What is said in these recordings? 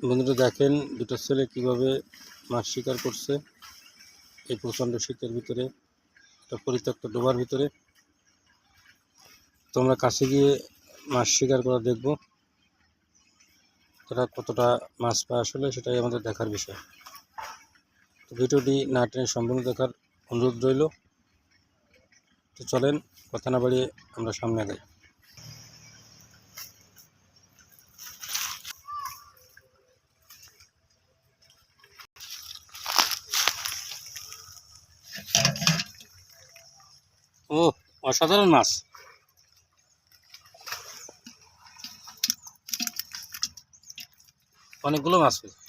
বন্ধুরা, দেখেন দুটো ছেলে কীভাবে মাছ শিকার করছে। এই প্রচণ্ড শীতের ভিতরে, একটা পরিত্যক্ত ডোবার ভিতরে। তোমরা কাছে গিয়ে মাছ শিকার করা দেখব তারা কতটা মাছ পায় আসলে সেটাই আমাদের দেখার বিষয়। তো ভিডিওটি না টেনে সম্পূর্ণ দেখার অনুরোধ রইল। তো চলেন, কথা না বাড়িয়ে আমরা সামনে যাই ও অসাধারণ মাছ। অনেকগুলো মাছ পেয়েছে।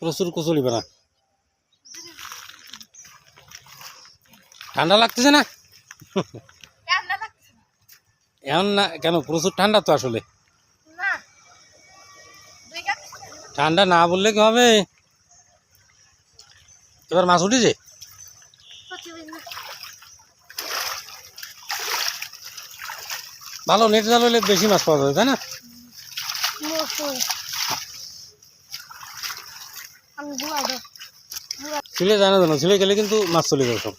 প্রচুর কচুরি বানা ঠান্ডা লাগতেছে না। এখন না কেন প্রচুর ঠান্ডা তো আসলে। ঠান্ডা না বললে কি হবে? এবার মাছ উঠেছে? ভালো, নেট জাল হলে বেশি মাছ পাওয়া যাবে, তাই না? ছিলে যায় না জানো ছিলে গেলে কিন্তু মাছ চলে যাবে সব।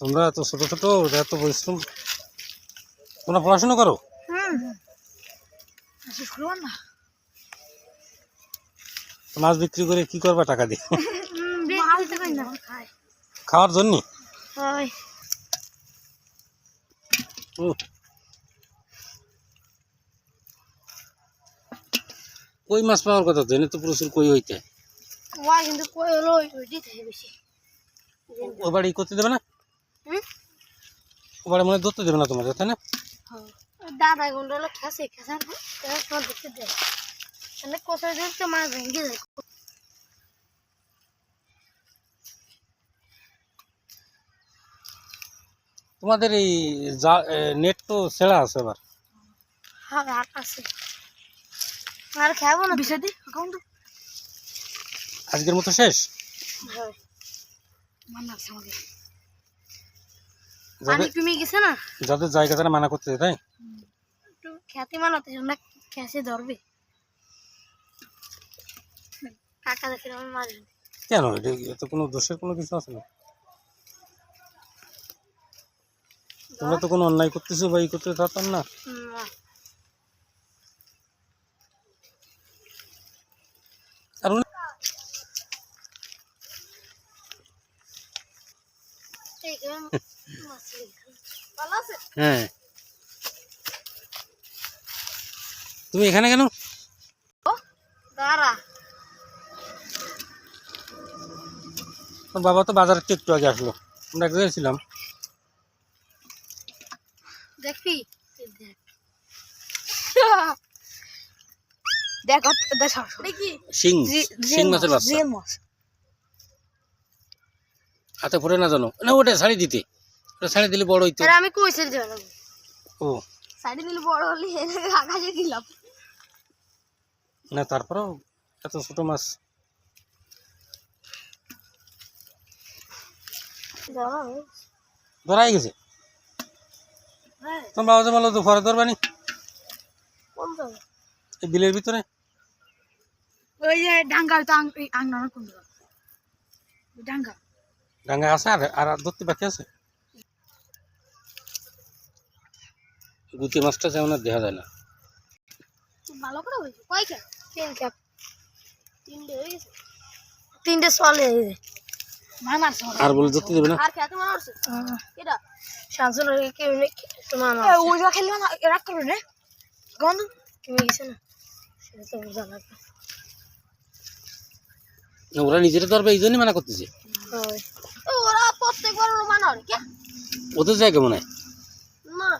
তোমরা এত ছোট ছোট এত পরিশ্রম তোমরা পড়াশোনা করো? তো মাছ বিক্রি করে কি করবা টাকা দিয়ে? খাওয়ার জন্য? হয় কই মাছ পাওয়ার কথা? তো এনে তো প্রচুর কই হইতে। ওয়া কিন্তু কই হলো? ওই থেকে বেশি ও বাড়ি করতে দেবে না? হুম? ও বাড়ি মনে ধরতে দেবে না তোমাদের তাই না? দাদা গুন্ডা হলো খেসে খেসার সময় দেখতে দেয়। তাহলে কোথায় দিন তো মাছ ভেঙে যায়? তোমাদের এই যা নেট তো ছেঁড়া আছে এবার হ্যাঁ আর আছে। আর খাব না বিষয় দি কখন তো আজকের মতো শেষ? হয়। যাদের জায়গা তারা মানা করতে তাই? খ্যাতি মানাতে না ধরবে। কাকা দেখে কেন? এটা কোনো দোষের কোনো কিছু আছে না? তোমরা তো কোনো অন্যায় করতেছো বা ই করতে পারতাম না আর উনি- ভালো আছে হ্যাঁ। তুমি এখানে কেন? বাবা তো বাজারে একটু আগে আসলো। আমরা এক ছিলাম দেখবি? এই দেখ দেখ দেখ। শিং শিং মাছের বাচ্চা। হাতে পড়ে না জানো? না ওটা শাড়ি দিতে। ওটা শাড়ি দিলে বড় হইতো। আমি কইছে দিলাম ও। সাইডে নিলে বড় হলে আকাশে দিলাম। না তারপরেও এত ছোট মাছ। ধরাই গেছে? হ্যাঁ। তোমার বাবা যে বলো তো ঘরে ধরবানি এই বিলের ভিতরে? ওই যে ডাঙ্গা তো ডাঙ্গা। ডাঙ্গা আছে আর আর ধরতে বাকি আছে? গুটি মাছটা যেমন আর দেখা যায় না। ভালো করে হয়েছে। কয় ক্যাপ তিন ক্যাপ তিনটে হয়ে গেছে? তিনটে সলে হয়ে গেছে। আর বলে ধরতে দেবে না। আর খেতে মনে হচ্ছে এটা শান্তন কেউ নেই তোমার ওইটা খেলবে না রাগ করবে না? গন্ধ? কেমন গেছে না। সেটা তো বোঝা লাগবে। ওরা নিজেরা ধরবে এই জন্যই মানা করতেছে। ওরা প্রত্যেকবার ওরা মানা হয় কে? ওদের জায়গা মনে হয়।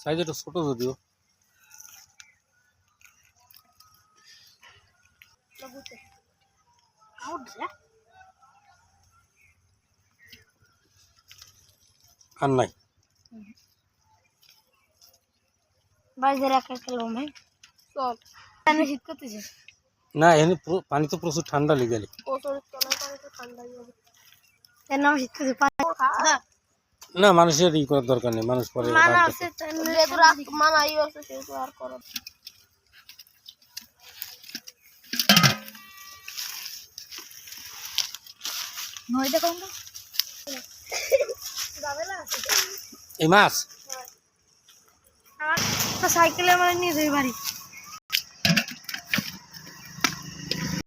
সাইজ একটু ছোটো যদিও। আর নাই। করতেছে না এখানে পানি তো প্রচুর ঠান্ডা লেগে গেলে। ঠান্ডা না মানুষের ই করার দরকার নেই মানুষ পরে মানা মানা এই মাছ? সাইকেলে আমার নিয়ে যাই বাড়ি।